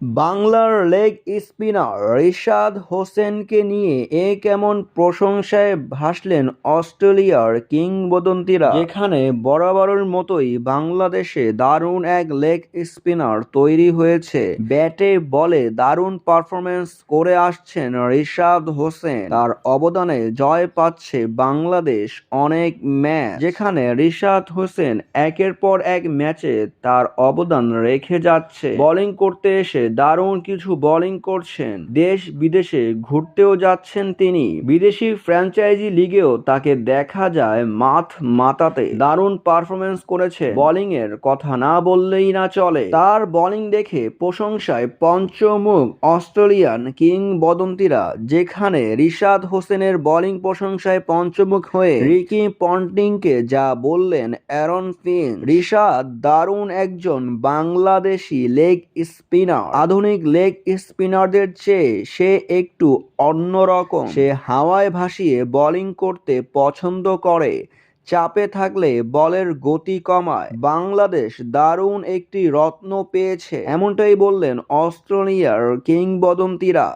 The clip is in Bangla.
বাংলার লেগ স্পিনার রিশাদ হোসেনকে নিয়ে এ কেমন প্রশংসায় ভাসলেন অস্ট্রেলিয়ার কিংবদন্তিরা। যেখানে বরাবরের মতোই বাংলাদেশে দারুণ এক লেগ স্পিনার তৈরি হয়েছে। ব্যাটে বলে দারুণ পারফরমেন্স করে আসছেন রিশাদ হোসেন। তার অবদানে জয় পাচ্ছে বাংলাদেশ অনেক ম্যাচ। যেখানে রিশাদ হোসেন একের পর এক ম্যাচে তার অবদান রেখে যাচ্ছে। বোলিং করতে এসে দারুণ কিছু বোলিং করছেন। দেশ বিদেশে ঘুরতেও যাচ্ছেন তিনি। বিদেশি ফ্র্যাঞ্চাইজি লিগেও তাকে দেখা যায় মাথ মাতাতে। দারুণ পারফরমেন্স করেছে। বোলিং এর কথা না বললেই না চলে। তার বোলিং দেখে প্রশংসায় পঞ্চমুখ অস্ট্রেলিয়ান কিংবদন্তিরা, যেখানে রিশাদ হোসেনের বোলিং প্রশংসায় পঞ্চমুখ হয়ে রিকি পন্টিংকে যা বললেন অ্যারন ফিন। রিশাদ দারুণ একজন বাংলাদেশি লেগ স্পিনার আধুনিক লেগ স্পিনারদের চেয়ে সে একটু অন্যরকম সে হাওয়ায় ভাসিয়ে বোলিং করতে পছন্দ করে। চাপে থাকলে বলের গতি কমায়। বাংলাদেশ দারুণ একটি রত্ন পেয়েছে, এমনটাই বললেন অস্ট্রেলিয়ার কিংবদন্তিরা।